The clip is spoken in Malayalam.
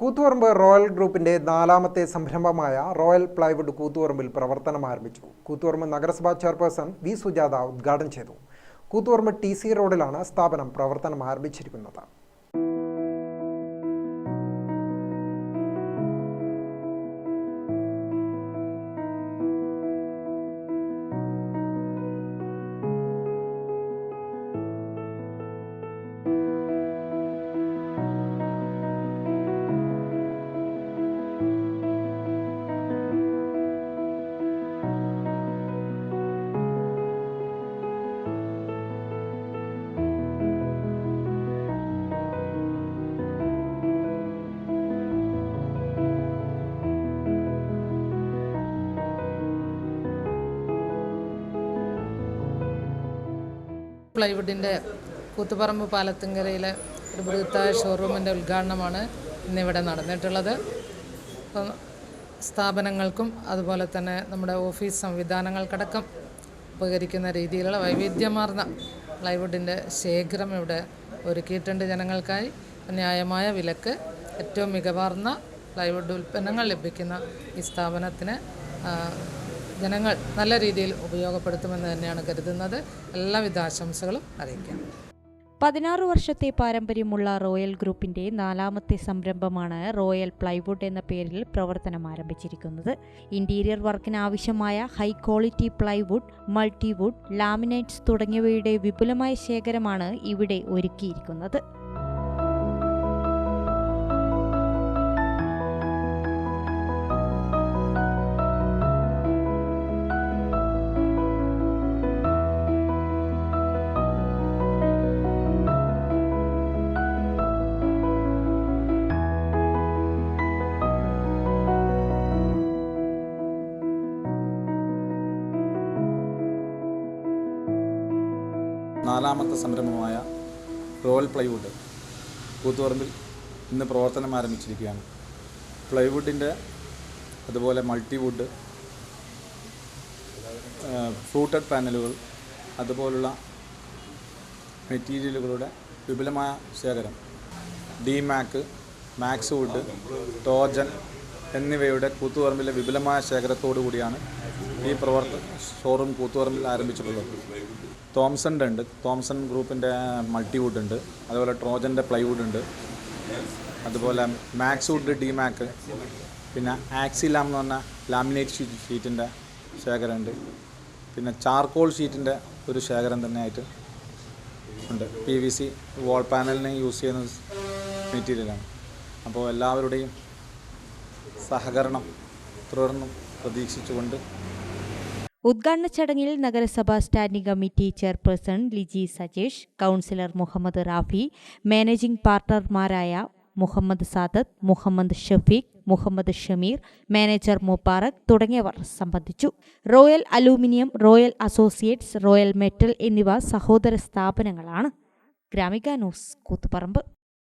കൂത്തുപറമ്പ് റോയൽ ഗ്രൂപ്പിന്റെ നാലാമത്തെ സംരംഭമായ റോയൽ പ്ലൈവുഡ് കൂത്തുപറമ്പിൽ പ്രവർത്തനം ആരംഭിച്ചു. കൂത്തുപറമ്പ് നഗരസഭാ ചെയർപേഴ്സൺ വി. സുജാത ഉദ്ഘാടനം ചെയ്തു. കൂത്തുപറമ്പ് ടി. സി. റോഡിലാണ് സ്ഥാപനം പ്രവർത്തനം ആരംഭിച്ചിരിക്കുന്നത്. പ്ലൈവുഡിന്റെ കൂത്തുപറമ്പ് പാലത്തുങ്കരയിലെ ഒരു ബൃഹത്തായ ഷോറൂമിന്റെ ഉദ്ഘാടനമാണ് ഇന്നിവിടെ നടന്നിട്ടുള്ളത്. അപ്പം സ്ഥാപനങ്ങൾക്കും അതുപോലെ തന്നെ നമ്മുടെ ഓഫീസ് സംവിധാനങ്ങൾക്കടക്കം ഉപകരിക്കുന്ന രീതിയിലുള്ള വൈവിധ്യമാർന്ന പ്ലൈവുഡിന്റെ ശേഖരം ഇവിടെ ഒരുക്കിയിട്ടുണ്ട് ജനങ്ങൾക്കായി. ന്യായമായ വിലക്ക് ഏറ്റവും മികവാർന്ന പ്ലൈവുഡ് ഉൽപ്പന്നങ്ങൾ ലഭിക്കുന്ന ഈ സ്ഥാപനത്തിന് ജനങ്ങൾ നല്ല രീതിയിൽ ഉപയോഗപ്പെടുത്തുമെന്ന് തന്നെയാണ് കരുതുന്നത്. എല്ലാവിധ ആശംസകളും അറിയിക്കാം. പതിനാറ് വർഷത്തെ പാരമ്പര്യമുള്ള റോയൽ ഗ്രൂപ്പിന്റെ നാലാമത്തെ സംരംഭമാണ് റോയൽ പ്ലൈവുഡ് എന്ന പേരിൽ പ്രവർത്തനം ആരംഭിച്ചിരിക്കുന്നത്. ഇന്റീരിയർ വർക്കിന് ആവശ്യമായ high quality plywood multiwood laminates തുടങ്ങിയവയുടെ വിപുലമായ ശേഖരമാണ് ഇവിടെ ഒരുക്കിയിരിക്കുന്നത്. നാലാമത്തെ സംരംഭമായ റോയൽ പ്ലൈവുഡ് കൂത്തുപറമ്പിൽ ഇന്ന് പ്രവർത്തനം ആരംഭിച്ചിരിക്കുകയാണ്. പ്ലൈവുഡിന്റെ അതുപോലെ മൾട്ടിവുഡ് ഫ്രൂട്ടഡ് പാനലുകൾ അതുപോലുള്ള മെറ്റീരിയലുകളുടെ വിപുലമായ ശേഖരം ഡി മാക്ക് മാക്സ് വുഡ് ടോജൻ എന്നിവയുടെ കൂത്തുപറമ്പിലെ വിപുലമായ ശേഖരത്തോടു കൂടിയാണ് ഈ പ്രവർത്തന ഷോറൂം കൂത്തുപറമ്പിൽ ആരംഭിച്ചിട്ടുള്ളത്. തോംസന്റെ ഉണ്ട് തോംസൺ ഗ്രൂപ്പിന്റെ മൾട്ടിവുഡ് ഉണ്ട്. അതുപോലെ ട്രോജന്റെ പ്ലൈവുഡ് ഉണ്ട്. അതുപോലെ മാക്സ് വുഡ് ഡി മാക്ക്. പിന്നെ ആക്സി ലാം എന്ന് പറഞ്ഞ ലാമിനേറ്റ് ഷീറ്റ് ഷീറ്റിന്റെ ശേഖരമുണ്ട്. പിന്നെ ചാർക്കോൾ ഷീറ്റിന്റെ ഒരു ശേഖരം തന്നെയായിട്ട് ഉണ്ട്. പി വി സി വാൾ പാനലിനെ യൂസ് ചെയ്യുന്ന മെറ്റീരിയലാണ് അപ്പോൾ എല്ലാവരുടെയും സഹകരണം തുടർന്നും പ്രതീക്ഷിച്ചുകൊണ്ട് ഉദ്ഘാടന ചടങ്ങിൽ നഗരസഭാ standing committee chairperson Liji Sajesh councillor Muhammad Rafi managing പാർട്ണർമാരായ Muhammad Sadath Muhammad Shafeeq Muhammad Shameer manager Mubarak തുടങ്ങിയവർ സംബന്ധിച്ചു. Royal aluminium royal associates royal metal എന്നിവ സഹോദര സ്ഥാപനങ്ങളാണ്. ഗ്രാമിക ന്യൂസ് കൂത്തുപറമ്പ്.